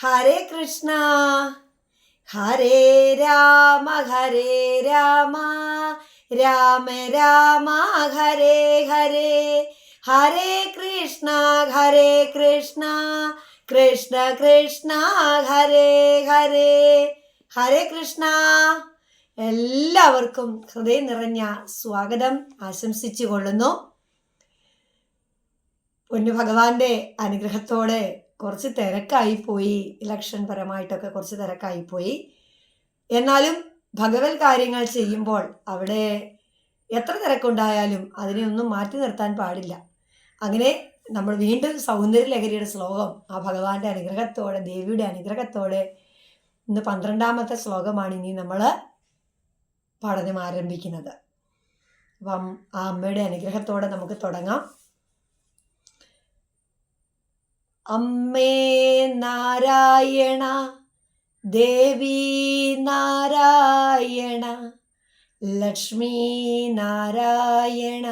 ഹരേ കൃഷ്ണ. ഹരേ രാമ ഹരേ രാമ. രാമ രാമ ഹരേ ഹരേ. ഹരേ കൃഷ്ണ ഹരേ കൃഷ്ണ. കൃഷ്ണ കൃഷ്ണ ഹരേ ഹരേ. ഹരേ കൃഷ്ണ. എല്ലാവർക്കും ഹൃദയം നിറഞ്ഞ സ്വാഗതം ആശംസിച്ചു കൊള്ളുന്നു പൊന്നു ഭഗവാന്റെ അനുഗ്രഹത്തോടെ കുറച്ച് തിരക്കായി പോയി ഇലക്ഷൻ പരമായിട്ടൊക്കെ കുറച്ച് തിരക്കായി പോയി. എന്നാലും ഭഗവത് കാര്യങ്ങൾ ചെയ്യുമ്പോൾ അവിടെ എത്ര തിരക്കുണ്ടായാലും അതിനെ ഒന്നും മാറ്റി നിർത്താൻ പാടില്ല. അങ്ങനെ നമ്മൾ വീണ്ടും സൗന്ദര്യ ലഹരിയുടെ ശ്ലോകം ആ ഭഗവാന്റെ അനുഗ്രഹത്തോടെ ദേവിയുടെ അനുഗ്രഹത്തോടെ ഇന്ന് പന്ത്രണ്ടാമത്തെ ശ്ലോകമാണ് ഇനി നമ്മൾ പഠനം ആരംഭിക്കുന്നത്. അപ്പം ആ അമ്മയുടെ അനുഗ്രഹത്തോടെ നമുക്ക് തുടങ്ങാം. അമ്മേ നാരായണ ദേവി നാരായണ ലക്ഷ്മി നാരായണ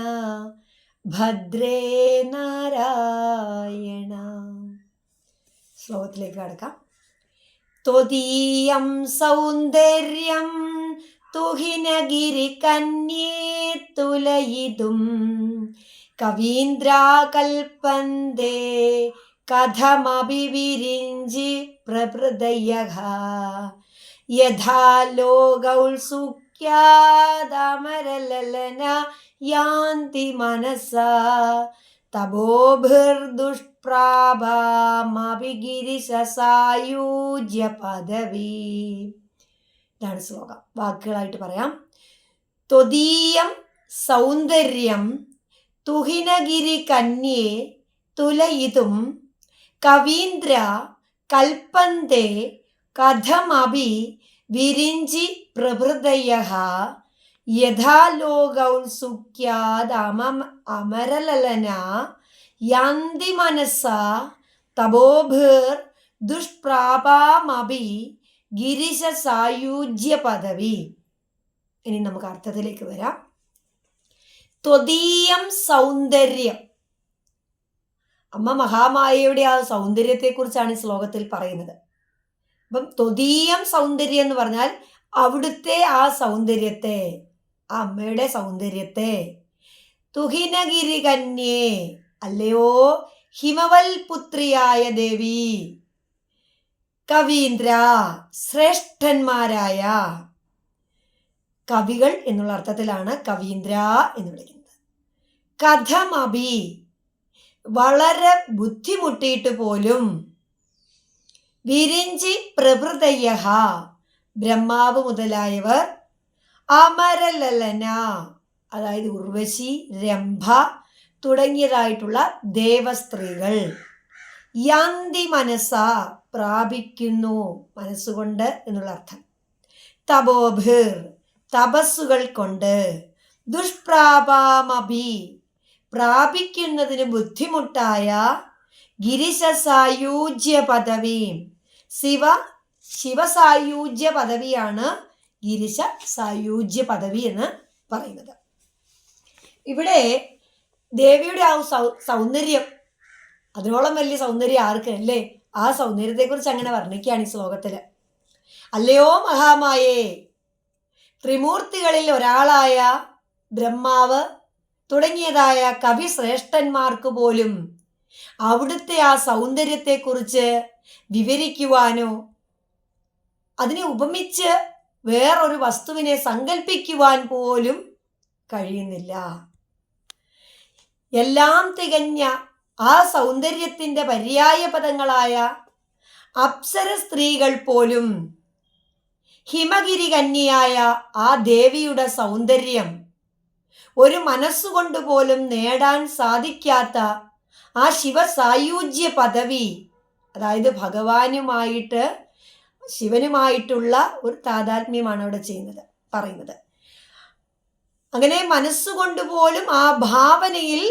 ഭദ്രേ നാരായണ. ശ്ലോകത്തിലേക്ക് കടക്കാം. ത്വതീയം സൗന്ദര്യം തുഹിനഗിരി കന്യേ തുലയിതും കവീന്ദ്രാകൽപ്പന്തേ കഥമപി പ്രഭൃതയ യഥാ മനസ യാന്തി മനസാ. തപോഭിർദുഷ്പ്രാഭാമപി ഗിരിശസായൂജ്യ പദവി. ഇതാണ് ശ്ലോകം. വാക്കുകളായിട്ട് പറയാം. ത്വതീയം സൗന്ദര്യം തുഹിനഗിരി കന്യേ തുലയിതും കവീന്ദ്ര കൽപ്പന്തേ കഥമപി വിരിഞ്ചി പ്രഭൃതയ യഥാ ലോകൗത്സുക്യാദമ അമരലലന യാന്തി മനസ തപോഭിർ ദുഷ്പ്രാപാമപി ഗിരിശ സായുജ്യ പദവി. ഇനി നമുക്ക് അർത്ഥത്തിലേക്ക് വരാം. ത്വതീയം സൗന്ദര്യം. അമ്മ മഹാമായയുടെ ആ സൗന്ദര്യത്തെക്കുറിച്ചാണ് ഈ ശ്ലോകത്തിൽ പറയുന്നത്. അപ്പം ത്വതീയം സൗന്ദര്യം എന്ന് പറഞ്ഞാൽ അവിടുത്തെ ആ സൗന്ദര്യത്തെ ആ അമ്മയുടെ സൗന്ദര്യത്തെ. തുഹിനഗിരി കന്യേ അല്ലയോ ഹിമവൽ പുത്രിയായ ദേവി കവീന്ദ്ര ശ്രേഷ്ഠന്മാരായ കവികൾ എന്നുള്ള അർത്ഥത്തിലാണ് കവീന്ദ്ര എന്ന് വിളിക്കുന്നത്. കഥമഭി വളരെ ബുദ്ധിമുട്ടിയിട്ട് പോലും. വിരിഞ്ചി പ്രഭൃതയ ബ്രഹ്മാവ് മുതലായവർ അമരലലന അതായത് ഉർവശി രംഭ തുടങ്ങിയതായിട്ടുള്ള ദേവസ്ത്രീകൾ. യാന്തി മനസ്സ പ്രാപിക്കുന്നു മനസ്സുകൊണ്ട് എന്നുള്ള അർത്ഥം. തപോഭിർ തപസ്സുകൾ കൊണ്ട് ദുഷ്പ്രാപാമഭി പ്രാപിക്കുന്നതിന് ബുദ്ധിമുട്ടായ ഗിരിശസായൂജ്യ പദവി. ശിവ ശിവസായൂജ്യ പദവിയാണ് ഗിരിശ സായൂജ്യ പദവി എന്ന് പറയുന്നത്. ഇവിടെ ദേവിയുടെ ആ സൗന്ദര്യം അതിനോളം വലിയ സൗന്ദര്യം ആർക്ക് അല്ലേ ആ സൗന്ദര്യത്തെക്കുറിച്ച് അങ്ങനെ വർണിക്കുകയാണ് ഈ ശ്ലോകത്തിൽ അല്ലയോ മഹാമായേ ത്രിമൂർത്തികളിൽ ഒരാളായ ബ്രഹ്മാവ് തുടങ്ങിയതായ കവി ശ്രേഷ്ഠന്മാർക്ക് പോലും അവിടുത്തെ ആ സൗന്ദര്യത്തെക്കുറിച്ച് വിവരിക്കുവാനോ അതിനെ ഉപമിച്ച് വേറൊരു വസ്തുവിനെ സങ്കല്പിക്കുവാൻ പോലും കഴിയുന്നില്ല. എല്ലാം തികഞ്ഞ ആ സൗന്ദര്യത്തിന്റെ പര്യായ പദങ്ങളായ അപ്സര സ്ത്രീകൾ പോലും ഹിമഗിരി കന്യയായ ആ ദേവിയുടെ സൗന്ദര്യം ഒരു മനസ്സുകൊണ്ട് പോലും നേടാൻ സാധിക്കാത്ത ആ ശിവസായൂജ്യ പദവി. അതായത് ഭഗവാനുമായിട്ട് ശിവനുമായിട്ടുള്ള ഒരു താതാത്മ്യമാണ് അവിടെ ചെയ്യുന്നത് പറയുന്നത്. അങ്ങനെ മനസ്സുകൊണ്ട് പോലും ആ ഭാവനയിൽ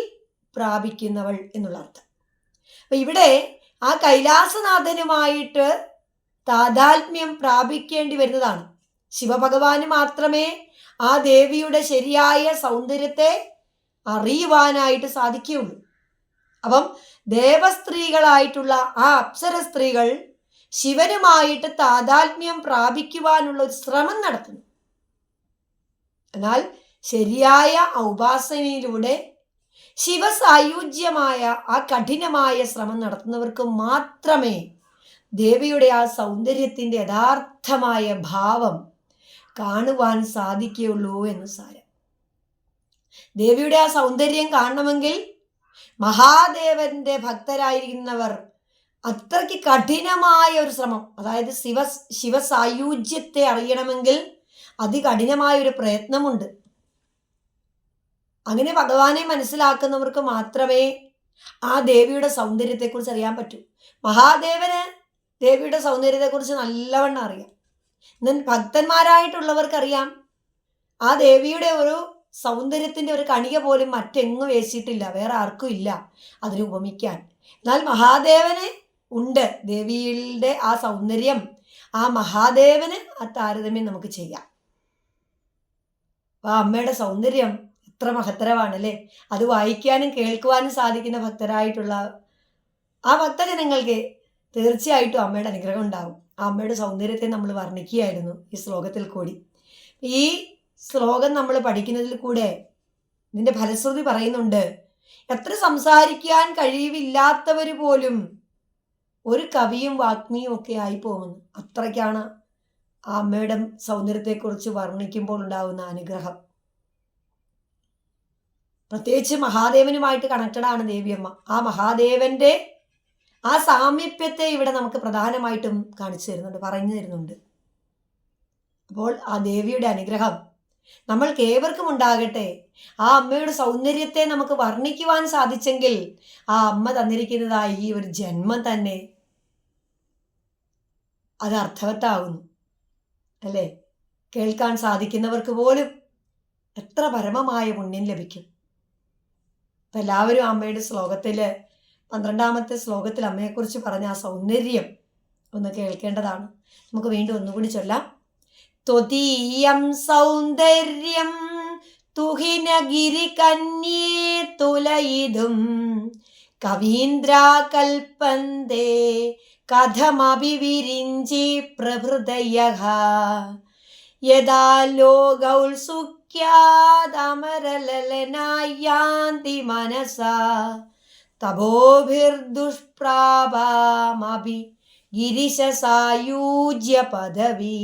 പ്രാപിക്കുന്നവൾ എന്നുള്ള അർത്ഥം. അപ്പൊ ഇവിടെ ആ കൈലാസനാഥനുമായിട്ട് താതാത്മ്യം പ്രാപിക്കേണ്ടി വരുന്നതാണ്. ശിവഭഗവാന് മാത്രമേ ആ ദേവിയുടെ ശരിയായ സൗന്ദര്യത്തെ അറിയുവാനായിട്ട് സാധിക്കുകയുള്ളൂ. അപ്പം ദേവസ്ത്രീകളായിട്ടുള്ള ആ അപ്സര സ്ത്രീകൾ ശിവനുമായിട്ട് താതാത്മ്യം പ്രാപിക്കുവാനുള്ള ഒരു ശ്രമം നടത്തുന്നു. എന്നാൽ ശരിയായ ഉപാസനയിലൂടെ ശിവസായുജ്യമായ ആ കഠിനമായ ശ്രമം നടത്തുന്നവർക്ക് മാത്രമേ ദേവിയുടെ ആ സൗന്ദര്യത്തിന്റെ യഥാർത്ഥമായ ഭാവം കാണുവാൻ സാധിക്കുകയുള്ളൂ എന്ന് സാരം. ദേവിയുടെ ആ സൗന്ദര്യം കാണണമെങ്കിൽ മഹാദേവന്റെ ഭക്തരായിരിക്കുന്നവർ അത്രയ്ക്ക് കഠിനമായ ഒരു ശ്രമം അതായത് ശിവ ശിവസായുജ്യത്തെ അറിയണമെങ്കിൽ അതികഠിനമായ ഒരു പ്രയത്നമുണ്ട്. അങ്ങനെ ഭഗവാനെ മനസ്സിലാക്കുന്നവർക്ക് മാത്രമേ ആ ദേവിയുടെ സൗന്ദര്യത്തെക്കുറിച്ച് അറിയാൻ പറ്റൂ. മഹാദേവന് ദേവിയുടെ സൗന്ദര്യത്തെക്കുറിച്ച് നല്ലവണ്ണം അറിയാം. എന്നാൽ ഭക്തന്മാരായിട്ടുള്ളവർക്കറിയാം ആ ദേവിയുടെ ഒരു സൗന്ദര്യത്തിന്റെ ഒരു കണിക പോലും മറ്റെങ്ങും വേശിയിട്ടില്ല വേറെ ആർക്കും ഇല്ല അതിന് ഉപമിക്കാൻ. എന്നാൽ മഹാദേവന് ഉണ്ട് ദേവിയുടെ ആ സൗന്ദര്യം ആ മഹാദേവന് ആ താരതമ്യം നമുക്ക് ചെയ്യാം. ആ അമ്മയുടെ സൗന്ദര്യം എത്ര മഹത്തരമാണല്ലേ? അത് വായിക്കാനും കേൾക്കുവാനും സാധിക്കുന്ന ഭക്തരായിട്ടുള്ള ആ ഭക്തജനങ്ങൾക്ക് തീർച്ചയായിട്ടും അമ്മയുടെ അനുഗ്രഹം ഉണ്ടാവും. ആ അമ്മയുടെ സൗന്ദര്യത്തെ നമ്മൾ വർണിക്കുകയായിരുന്നു ഈ ശ്ലോകത്തിൽ കൂടി. ഈ ശ്ലോകം നമ്മൾ പഠിക്കുന്നതിൽ കൂടെ ഇതിന്റെ ഫലശ്രുതി പറയുന്നുണ്ട് എത്ര സംസാരിക്കാൻ കഴിവില്ലാത്തവർ പോലും ഒരു കവിയും വാഗ്മിയും ഒക്കെ ആയി പോകുന്നു. അത്രയ്ക്കാണ് ആ അമ്മയുടെ സൗന്ദര്യത്തെക്കുറിച്ച് വർണിക്കുമ്പോൾ ഉണ്ടാകുന്ന അനുഗ്രഹം. പ്രത്യേകിച്ച് മഹാദേവനുമായിട്ട് കണക്റ്റഡാണ് ദേവിയമ്മ. ആ മഹാദേവന്റെ ആ സാമീപ്യത്തെ ഇവിടെ നമുക്ക് പ്രധാനമായിട്ടും കാണിച്ചു തരുന്നുണ്ട് പറഞ്ഞു തരുന്നുണ്ട്. അപ്പോൾ ആ ദേവിയുടെ അനുഗ്രഹം നമ്മൾക്ക് ഏവർക്കും ഉണ്ടാകട്ടെ. ആ അമ്മയുടെ സൗന്ദര്യത്തെ നമുക്ക് വർണിക്കുവാൻ സാധിച്ചെങ്കിൽ ആ അമ്മ തന്നിരിക്കുന്നതായി ഈ ഒരു ജന്മം തന്നെ അത് അർത്ഥവത്താകുന്നു. അല്ലേ? കേൾക്കാൻ സാധിക്കുന്നവർക്ക് പോലും എത്ര പരമമായ പുണ്യം ലഭിക്കും. എല്ലാവരും അമ്മയുടെ ശ്ലോകത്തിൽ പന്ത്രണ്ടാമത്തെ ശ്ലോകത്തിൽ അമ്മയെക്കുറിച്ച് പറഞ്ഞ ആ സൗന്ദര്യം ഒന്ന് കേൾക്കേണ്ടതാണ്. നമുക്ക് വീണ്ടും ഒന്നുകൂടി ചൊല്ലാം. ത്വതീയം സൗന്ദര്യം തുഹിനഗിരികന്യേ തുലയിതും കവീന്ദ്രാകൽപ്പന്തേ കഥമപി വിരിഞ്ചി പ്രഭൃതയ യഥാ ലോകൗത്സുക്യാതമരലനായാന്തി മനസാ തപോഭിർദുഷ്പ്രാപാമപി ഗിരിശസായൂജ്യ പദവീ